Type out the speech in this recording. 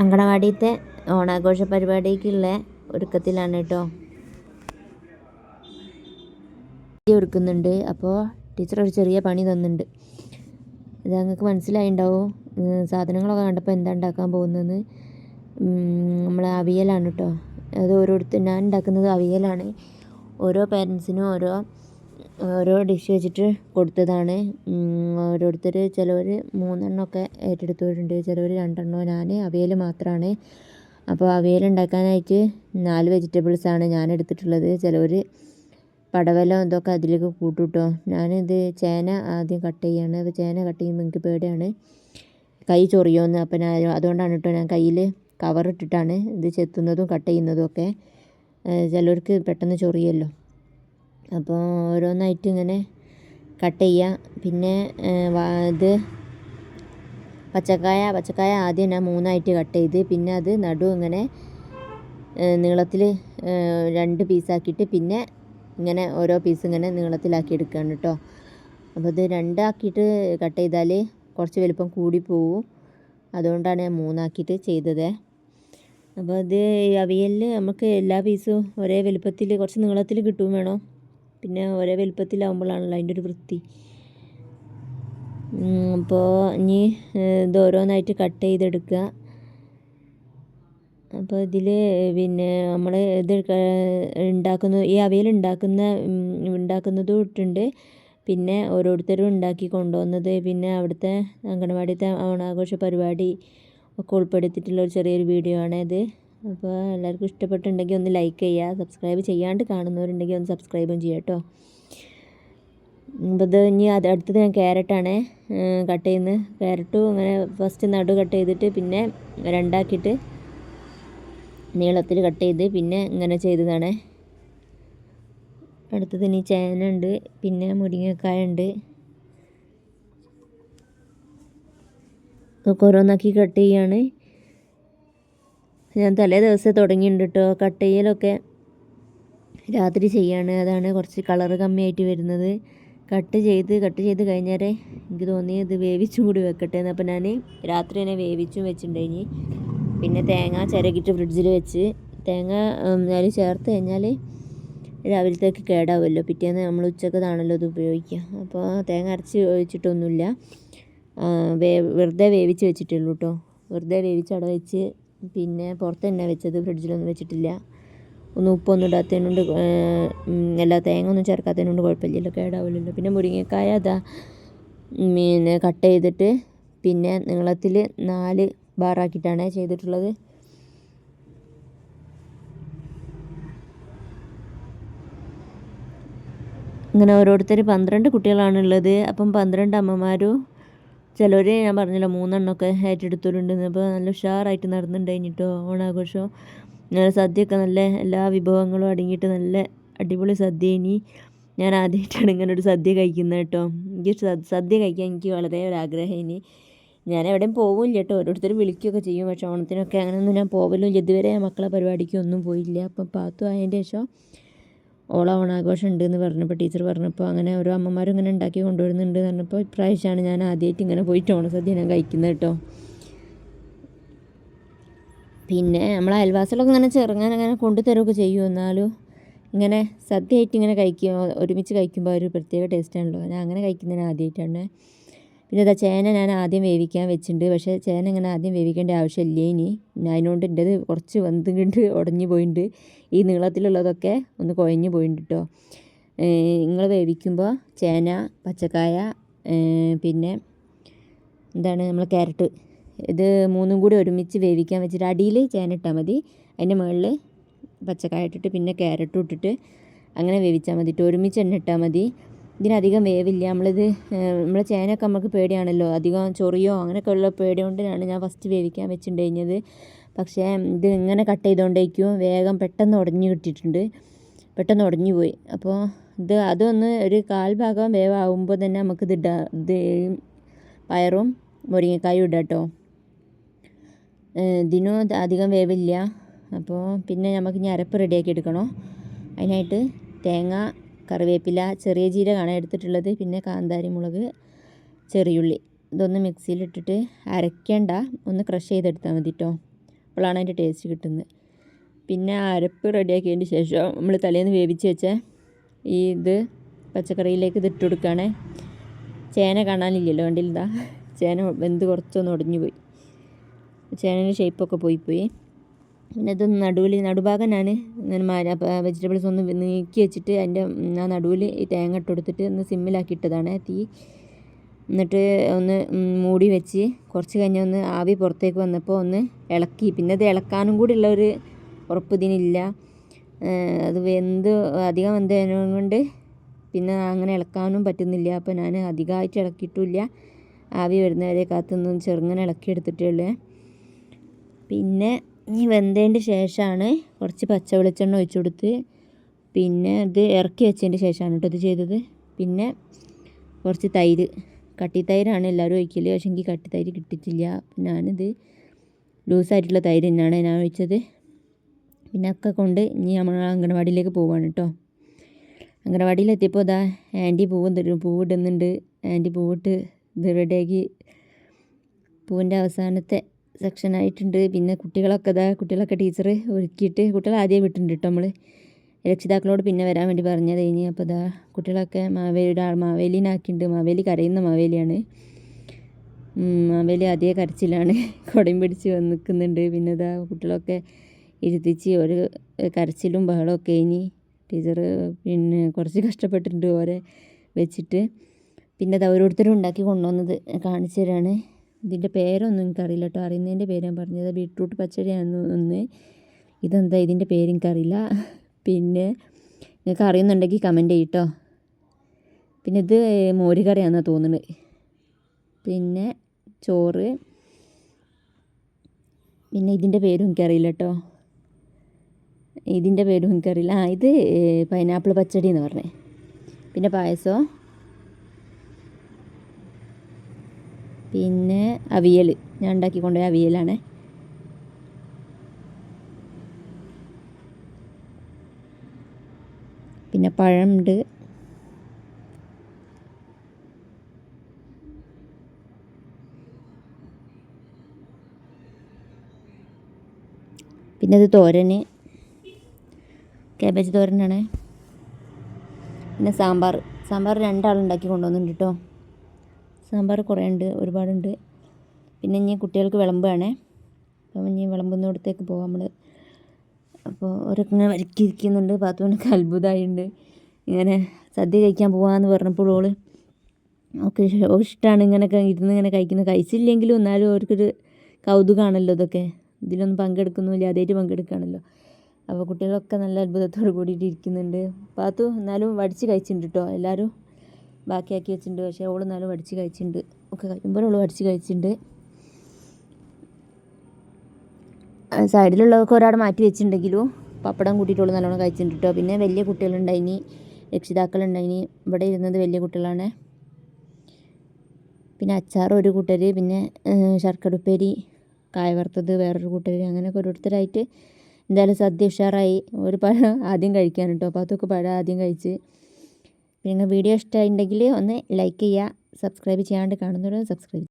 അങ്കണവാടിയത്തെ ഓണാഘോഷ പരിപാടിക്കുള്ള ഒരുക്കത്തിലാണ് കേട്ടോ. ഒരുക്കുന്നുണ്ട്. അപ്പോൾ ടീച്ചർ ഒരു ചെറിയ പണി തന്നിട്ടുണ്ട്. ഇത് ഞങ്ങൾക്ക് മനസ്സിലായിണ്ടാവും? സാധനങ്ങളൊക്കെ കണ്ടപ്പോൾ എന്താ ഉണ്ടാക്കാൻ പോകുന്നതെന്ന്? നമ്മൾ അവിയലാണ് കേട്ടോ. അത് ഓരോരുത്തർ ഞാൻ ഉണ്ടാക്കുന്നത് അവിയലാണ്. ഓരോ പേരൻസിനും ഓരോ ഓരോ ഡിഷ് വെച്ചിട്ട് കൊടുത്തതാണ്. ഓരോരുത്തർ ചിലവർ മൂന്നെണ്ണമൊക്കെ ഏറ്റെടുത്തിട്ടുണ്ട് ചിലവർ രണ്ടെണ്ണമോ ഞാൻ അവിയൽ മാത്രമാണ് അപ്പോൾ അവിയൽ ഉണ്ടാക്കാനായിട്ട് നാല് വെജിറ്റബിൾസാണ് ഞാൻ എടുത്തിട്ടുള്ളത് ചിലവർ പടവലം എന്തൊക്കെ അതിലേക്ക് കൂട്ടും കേട്ടോ ഞാനിത് ചേന ആദ്യം കട്ട് ചെയ്യാണ്. അപ്പോൾ ചേന കട്ട് ചെയ്യുമ്പോൾ എനിക്ക് പേടിയാണ്. കൈ ചൊറിയോന്ന്. അപ്പോൾ ഞാൻ അതുകൊണ്ടാണ് കേട്ടോ ഞാൻ കയ്യിൽ കവർ ഇട്ടിട്ടാണ് ഇത് ചെത്തുന്നതും കട്ട് ചെയ്യുന്നതും ഒക്കെ. ചിലർക്ക് പെട്ടെന്ന് ചൊറിയല്ലോ. അപ്പോൾ ഓരോന്നായിട്ട് ഇങ്ങനെ കട്ട് ചെയ്യുക പിന്നെ ഇത് പച്ചക്കായ പച്ചക്കായ ആദ്യം ഞാൻ മൂന്നായിട്ട് കട്ട് ചെയ്ത് പിന്നെ അത് നടു ഇങ്ങനെ നീളത്തിൽ രണ്ട് പീസാക്കിയിട്ട് പിന്നെ ഇങ്ങനെ ഓരോ പീസ് ഇങ്ങനെ നീളത്തിലാക്കി എടുക്കുകയാണ് കേട്ടോ അപ്പോൾ ഇത് രണ്ടാക്കിയിട്ട് കട്ട് ചെയ്താൽ കുറച്ച് വലുപ്പം കൂടി പോവും. അതുകൊണ്ടാണ് ഞാൻ മൂന്നാക്കിയിട്ട് ചെയ്തത്. അപ്പോൾ ഇത് അവിയലിൽ നമുക്ക് എല്ലാ പീസും ഒരേ വലുപ്പത്തിൽ കുറച്ച് നീളത്തിൽ കിട്ടും വേണം? പിന്നെ ഒരേ വലുപ്പത്തിലാവുമ്പോഴാണല്ലോ അതിന്റെ ഒരു വൃത്തി. അപ്പോൾ ഇനി ഇത് ഓരോന്നായിട്ട് കട്ട് ചെയ്തെടുക്കുക. അപ്പോൾ ഇതിൽ പിന്നെ നമ്മൾ ഇത് ഉണ്ടാക്കുന്ന ഈ അവയിൽ ഉണ്ടാക്കുന്ന ഉണ്ടാക്കുന്നതും ഇട്ടുണ്ട് പിന്നെ ഓരോരുത്തരും ഉണ്ടാക്കി കൊണ്ടുവന്നത് പിന്നെ അവിടുത്തെ അംഗനവാടിത്തെ ഓണാഘോഷ പരിപാടി ഒക്കെ ഉൾപ്പെടുത്തിയിട്ടുള്ള ഒരു ചെറിയൊരു വീഡിയോ ആണ് ഇത് അപ്പോൾ എല്ലാവർക്കും ഇഷ്ടപ്പെട്ടുണ്ടെങ്കിൽ ഒന്ന് ലൈക്ക് ചെയ്യുക സബ്സ്ക്രൈബ് ചെയ്യാണ്ട് കാണുന്നവരുണ്ടെങ്കിൽ ഒന്ന് സബ്സ്ക്രൈബും ചെയ്യാം കേട്ടോ. അപ്പോൾ ഇനി അത് അടുത്തത് ഞാൻ ക്യാരറ്റാണ് കട്ട് ചെയ്യുന്നത്. ക്യാരറ്റും അങ്ങനെ ഫസ്റ്റ് നടു കട്ട് ചെയ്തിട്ട് പിന്നെ രണ്ടാക്കിയിട്ട് നീളത്തിൽ കട്ട് ചെയ്ത് പിന്നെ ഇങ്ങനെ ചെയ്തതാണ്. അടുത്തത് ഇനി ചേന ഉണ്ട് പിന്നെ മുരിങ്ങക്കായ ഉണ്ട്. ഓരോന്നാക്കി കട്ട് ചെയ്യാണ്. ഞാൻ തലേ ദിവസം തുടങ്ങിയിട്ടുണ്ട് കേട്ടോ കട്ട് ചെയ്യലൊക്കെ രാത്രി ചെയ്യാണ്. അതാണ് കുറച്ച് കളറ് കമ്മിയായിട്ട് വരുന്നത്. കട്ട് ചെയ്ത് കട്ട് ചെയ്ത് കഴിഞ്ഞാൽ എനിക്ക് തോന്നി ഇത് വേവിച്ചും കൂടി വെക്കട്ടെ എന്ന് അപ്പോൾ ഞാൻ രാത്രി തന്നെ വേവിച്ചും വെച്ചിട്ടുണ്ടായി പിന്നെ തേങ്ങ ചിരകിട്ട് ഫ്രിഡ്ജിൽ വെച്ച്. തേങ്ങ ഞാൻ ചേർത്ത് കഴിഞ്ഞാൽ രാവിലത്തേക്ക് കേടാവുമല്ലോ പിറ്റേന്ന് നമ്മൾ ഉച്ചക്കതാണല്ലോ ഇത് ഉപയോഗിക്കുക അപ്പോൾ തേങ്ങ അരച്ച് ഒഴിച്ചിട്ടൊന്നുമില്ല. വേ വെറുതെ വേവിച്ച് വെച്ചിട്ടുള്ളൂ കേട്ടോ വെറുതെ വേവിച്ച് അവിടെ വെച്ച് പിന്നെ പുറത്ത് തന്നെ വെച്ചത് ഫ്രിഡ്ജിലൊന്നും വെച്ചിട്ടില്ല. ഒന്നും ഉപ്പൊന്നും ഇടാത്തതിനോണ്ട് എല്ലാ തേങ്ങ ഒന്നും ചേർക്കാത്തതിനോണ്ട് കുഴപ്പമില്ലല്ലോ കേടാവില്ലല്ലോ പിന്നെ മുരിങ്ങക്കായ അതാ പിന്നെ കട്ട് ചെയ്തിട്ട് പിന്നെ നീളത്തിൽ നാല് ബാറാക്കിയിട്ടാണ് ചെയ്തിട്ടുള്ളത്. ഇങ്ങനെ ഓരോരുത്തർ പന്ത്രണ്ട് കുട്ടികളാണുള്ളത് അപ്പം പന്ത്രണ്ട് അമ്മമാരും ചിലർ ഞാൻ പറഞ്ഞല്ലോ മൂന്നെണ്ണമൊക്കെ ഏറ്റെടുത്തവരുണ്ട് അപ്പോൾ നല്ല ഉഷാറായിട്ട് നടന്നിട്ടുണ്ടായിട്ടോ ഓണാഘോഷം. സദ്യയൊക്കെ നല്ല എല്ലാ വിഭവങ്ങളും അടങ്ങിയിട്ട് നല്ല അടിപൊളി സദ്യ ഇനി ഞാൻ ആദ്യമായിട്ടാണ് ഇങ്ങനെ ഒരു സദ്യ കഴിക്കുന്നത് കേട്ടോ. എനിക്ക് സദ്യ കഴിക്കാൻ എനിക്ക് വളരെ ഒരു ആഗ്രഹം ഇനി ഞാൻ എവിടെയും പോകില്ല കേട്ടോ. ഓരോരുത്തർ വിളിക്കുകയൊക്കെ ചെയ്യും. പക്ഷേ ഓണത്തിനൊക്കെ അങ്ങനെയൊന്നും ഞാൻ പോകലും ഇതുവരെ മക്കളെ പരിപാടിക്കൊന്നും പോയില്ല. അപ്പം പാത്തു ആയതിന്റെ ശേഷം ഓള ഓണാഘോഷം ഉണ്ട് എന്ന് പറഞ്ഞപ്പോൾ ടീച്ചർ പറഞ്ഞപ്പോൾ അങ്ങനെ ഓരോ അമ്മമാരും ഇങ്ങനെ ഉണ്ടാക്കി കൊണ്ടുവരുന്നുണ്ട് എന്ന് പറഞ്ഞപ്പോൾ ഇപ്രാവശ്യമാണ് ഞാൻ ആദ്യമായിട്ട് ഇങ്ങനെ പോയിട്ട് ഓണസദ്യ ഞാൻ കഴിക്കുന്നത് കേട്ടോ. പിന്നെ നമ്മൾ അയൽവാസികളൊക്കെ ഇങ്ങനെ ചെറുങ്ങനെ അങ്ങനെ കൊണ്ടു തരുമൊക്കെ ചെയ്യും. എന്നാലും ഇങ്ങനെ സദ്യയായിട്ട് ഇങ്ങനെ കഴിക്കുക ഒരുമിച്ച് കഴിക്കുമ്പോൾ ഒരു പ്രത്യേക ടേസ്റ്റാണല്ലോ ഞാൻ അങ്ങനെ കഴിക്കുന്നതിന് ആദ്യമായിട്ടാണ് പിന്നെ ഇതാ ചേന ഞാൻ ആദ്യം വേവിക്കാൻ വെച്ചിട്ടുണ്ട്. പക്ഷേ ചേന ഇങ്ങനെ ആദ്യം വേവിക്കേണ്ട ആവശ്യമില്ല ഇനി? അതിനോണ്ട് എന്റെത് കുറച്ച് വെന്ത് കണ്ട് ഉടഞ്ഞു പോയിട്ടുണ്ട് ഈ നീളത്തിലുള്ളതൊക്കെ ഒന്ന് കുഴഞ്ഞു പോയിട്ടുണ്ട് കേട്ടോ നിങ്ങൾ വേവിക്കുമ്പോൾ ചേന പച്ചക്കായ പിന്നെ എന്താണ് നമ്മൾ ക്യാരറ്റ്. ഇത് മൂന്നും കൂടി ഒരുമിച്ച് വേവിക്കാൻ വെച്ചിട്ട് അടിയിൽ ചേന ഇട്ടാൽ മതി. അതിന്റെ മുകളിൽ പച്ചക്കായ ഇട്ടിട്ട് പിന്നെ ക്യാരറ്റും ഇട്ടിട്ട് അങ്ങനെ വേവിച്ചാൽ മതി ഒരുമിച്ച് തന്നെ ഇട്ടാൽ മതി. ഇതിനധികം വേവില്ല. നമ്മളിത് നമ്മളെ ചേനയൊക്കെ നമുക്ക് പേടിയാണല്ലോ. അധികം ചൊറിയോ അങ്ങനെയൊക്കെ ഉള്ള പേടി കൊണ്ടാണ് ഞാൻ ഫസ്റ്റ് വേവിക്കാൻ വെച്ചിട്ടുണ്ടായിരുന്നത്. പക്ഷേ ഇത് ഇങ്ങനെ കട്ട് ചെയ്തുകൊണ്ടേക്കും വേഗം പെട്ടെന്ന് ഉടഞ്ഞു കിട്ടിയിട്ടുണ്ട്. പെട്ടെന്ന് ഉടഞ്ഞു പോയി. അപ്പോൾ ഇത് അതൊന്ന് ഒരു കാൽ ഭാഗം വേവാകുമ്പോൾ തന്നെ നമുക്കിത് ഇടാം ഇത് പയറും മുരിങ്ങക്കായും ഇടാം കേട്ടോ ഇതിനും അധികം വേവില്ല. അപ്പോൾ പിന്നെ നമുക്ക് ഇനി അരപ്പ് റെഡിയാക്കി എടുക്കണോ. അതിനായിട്ട് തേങ്ങ കറിവേപ്പില ചെറിയ ജീരകമാണ് എടുത്തിട്ടുള്ളത്. പിന്നെ കാന്താരി മുളക് ചെറിയുള്ളി ഇതൊന്ന് മിക്സിയിലിട്ടിട്ട് അരയ്ക്കേണ്ട. ഒന്ന് ക്രഷ് ചെയ്തെടുത്താൽ മതി കേട്ടോ അപ്പോഴാണ് അതിന്റെ ടേസ്റ്റ് കിട്ടുന്നത്. പിന്നെ അരപ്പ് റെഡിയാക്കിയതിന് ശേഷം നമ്മൾ തലേന്ന് വേവിച്ച് വെച്ച ഈ ഇത് പച്ചക്കറിയിലേക്ക് ഇത് ഇട്ട് കൊടുക്കുകയാണേ. ചേന കാണാനില്ലല്ലോ കണ്ടില്ല ചേന വെന്ത് കുറച്ചൊന്ന് ഒടിഞ്ഞു പോയി ചേനയുടെ ഷേപ്പൊക്കെ പോയിപ്പോയി. പോയി പിന്നെ ഇത് നടുവിൽ നടുഭാഗം ഞാൻ ഇങ്ങനെ വെജിറ്റബിൾസ് ഒന്ന് നീക്കി വെച്ചിട്ട് അതിന്റെ ആ നടുവിൽ ഈ തേങ്ങ ഇട്ട് കൊടുത്തിട്ട് ഒന്ന് സിമ്മിലാക്കി ഇട്ടതാണ് തീ. എന്നിട്ട് ഒന്ന് മൂടി വെച്ച് കുറച്ച് കഴിഞ്ഞ് ഒന്ന് ആവി പുറത്തേക്ക് വന്നപ്പോൾ ഒന്ന് ഇളക്കി. പിന്നെ അത് ഇളക്കാനും കൂടി ഉള്ള ഒരു ഉറപ്പ് ഇതിനില്ല. അത് വെന്ത് അധികം വെന്തതിനെ പിന്നെ അങ്ങനെ ഇളക്കാനും പറ്റുന്നില്ല. അപ്പോൾ ഞാൻ അധികമായിട്ട് ഇളക്കിയിട്ടില്ല. ആവി വരുന്നവരെ കാത്തുനിന്ന് ചെറുങ്ങനെ ഇളക്കി എടുത്തിട്ടുള്ളത് പിന്നെ ഈ വെന്തതിന്റെ ശേഷമാണ് കുറച്ച് പച്ച വെളിച്ചെണ്ണ ഒഴിച്ചു കൊടുത്ത് പിന്നെ ഇത് ഇറക്കി വെച്ചതിന്റെ ശേഷമാണ് കേട്ടോ ഇത് ചെയ്തത്. പിന്നെ കുറച്ച് തൈര് കട്ടി കട്ടിത്തൈരാണ് എല്ലാവരും ഒഴിക്കൽ പക്ഷേ എനിക്ക് കട്ടിത്തൈര് കിട്ടിയിട്ടില്ല. ഞാനിത് ലൂസായിട്ടുള്ള തൈര് തന്നെയാണ് ഞാൻ ഒഴിച്ചത്. പിന്നെ ഒക്കെ കൊണ്ട് ഇനി നമ്മൾ അംഗനവാടിയിലേക്ക് പോവാണ് കേട്ടോ. അംഗനവാടിയിലെത്തിയപ്പോൾ ഇതാ ആന്റി പൂവ് തരും പൂവിടുന്നുണ്ട് ആന്റി പൂവിട്ട് ഇത് റെഡിയാക്കി പൂവിന്റെ അവസാനത്തെ സെക്ഷൻ ആയിട്ടുണ്ട്. പിന്നെ കുട്ടികളൊക്കെ ഇതാ കുട്ടികളൊക്കെ ടീച്ചർ ഒരുക്കിയിട്ട് കുട്ടികൾ ആദ്യം വിട്ടിട്ടുണ്ട് കേട്ടോ നമ്മൾ രക്ഷിതാക്കളോട് പിന്നെ വരാൻ വേണ്ടി പറഞ്ഞത് കഴിഞ്ഞ് അപ്പോൾ ഇതാ കുട്ടികളൊക്കെ മാവേലിയുടെ മാവേലിനാക്കിയിട്ടുണ്ട്. മാവേലി കരയുന്ന മാവേലിയാണ്. മാവേലി അതേ കരച്ചിലാണ്. കുടയും പിടിച്ച് വന്ന് നിൽക്കുന്നുണ്ട് പിന്നെ ഇതാ കുട്ടികളൊക്കെ ഇരുത്തിച്ച് ഒരു കരച്ചിലും ബഹളമൊക്കെ കഴിഞ്ഞ് ടീച്ചർ പിന്നെ കുറച്ച് കഷ്ടപ്പെട്ടിട്ടുണ്ട് ഓരെ വെച്ചിട്ട്. പിന്നെ അത് ഓരോരുത്തരും ഉണ്ടാക്കി കൊണ്ടുവന്നത് കാണിച്ചു തരാണ്. ഇതിന്റെ പേരൊന്നും എനിക്കറിയില്ല കേട്ടോ. അറിയുന്നതിന്റെ പേര് ഞാൻ പറഞ്ഞത് ബീട്രൂട്ട് പച്ചടിയാണ് ഒന്ന് ഇതെന്താ ഇതിന്റെ പേര് എനിക്കറിയില്ല. പിന്നെ നിങ്ങൾക്ക് അറിയുന്നുണ്ടെങ്കിൽ കമന്റ് ചെയ്യട്ടോ പിന്നെ ഇത് മോരുകറിയാണെന്നാണ് തോന്നുന്നത്. പിന്നെ ചോറ്. പിന്നെ ഇതിന്റെ പേരും എനിക്കറിയില്ല കേട്ടോ. ഇതിന്റെ പേരും എനിക്കറിയില്ല. ആ ഇത് പൈനാപ്പിൾ പച്ചടി എന്ന് പറഞ്ഞേ. പിന്നെ പായസം. പിന്നെ അവിയൽ. ഞാൻ ഉണ്ടാക്കി കൊണ്ടുപോയ അവിയലാണ്. പിന്നെ പഴമുണ്ട്. പിന്നെ അത് തോരന്. കാബേജ് തോരനാണ്. പിന്നെ സാമ്പാർ. സാമ്പാർ രണ്ടാളുണ്ടാക്കി കൊണ്ടുവന്നിട്ടുണ്ട് കേട്ടോ. സാമ്പാർ കുറേ ഉണ്ട് ഒരുപാടുണ്ട്. പിന്നെ ഇനി കുട്ടികൾക്ക് വിളമ്പുകയാണേ അപ്പം ഇനി വിളമ്പുന്നിടത്തേക്ക് പോകാം നമ്മൾ അപ്പോൾ ഓരൊക്കെ ഇങ്ങനെ വരക്കിയിരിക്കുന്നുണ്ട് പാത്തുവിനൊക്കെ അത്ഭുതമായിട്ടുണ്ട്. ഇങ്ങനെ സദ്യ കഴിക്കാൻ പോകാമെന്ന് പറഞ്ഞപ്പോൾ ഓൾ ഓക്കെ ഇഷ്ടമാണ് ഇങ്ങനെയൊക്കെ ഇരുന്ന് ഇങ്ങനെ കഴിക്കുന്നത്. കഴിച്ചില്ലെങ്കിലും എന്നാലും അവർക്കൊരു കൗതുകമാണല്ലോ ഇതൊക്കെ. ഇതിലൊന്നും പങ്കെടുക്കുന്നില്ല അതേറ്റ് പങ്കെടുക്കുകയാണല്ലോ. അപ്പോൾ കുട്ടികളൊക്കെ നല്ല അത്ഭുതത്തോട് കൂടിയിട്ട് ഇരിക്കുന്നുണ്ട്. പാത്തു എന്നാലും വടിച്ച് കഴിച്ചിട്ടുണ്ട് കേട്ടോ എല്ലാവരും. ബാക്കിയാക്കി വെച്ചിട്ടുണ്ട്. പക്ഷേ ഓൾ നല്ല വടിച്ച് കഴിച്ചിട്ടുണ്ട്. ഒക്കെ കഴിയുമ്പോൾ ഓൾ വടിച്ച് കഴിച്ചിട്ടുണ്ട്. സൈഡിലുള്ളതൊക്കെ ഒരാൾ മാറ്റി വെച്ചിട്ടുണ്ടെങ്കിലും പപ്പടം കൂട്ടിയിട്ടുള്ള നല്ലോണം കഴിച്ചിട്ടുണ്ട് കേട്ടോ പിന്നെ വലിയ കുട്ടികളുണ്ടായിനി രക്ഷിതാക്കളുണ്ടായിനി ഇവിടെ ഇരുന്നത് വലിയ കുട്ടികളാണ്. പിന്നെ അച്ചാർ ഒരു കൂട്ടർ പിന്നെ ശർക്കരപ്പേരി കായ വറുത്തത് വേറൊരു കൂട്ടർ അങ്ങനെയൊക്കെ ഓരോരുത്തരായിട്ട് എന്തായാലും സദ്യ ഉഷാറായി. ഒരു പഴം ആദ്യം കഴിക്കാൻ കേട്ടോ അപ്പോൾ അതൊക്കെ പഴം ആദ്യം കഴിച്ച് പിന്നെ വീഡിയോ ഇഷ്ടമായിട്ടുണ്ടെങ്കിൽ ഒന്ന് ലൈക്ക് ചെയ്യുക സബ്സ്ക്രൈബ് ചെയ്യാണ്ട് കാണുന്നവർ സബ്സ്ക്രൈബ്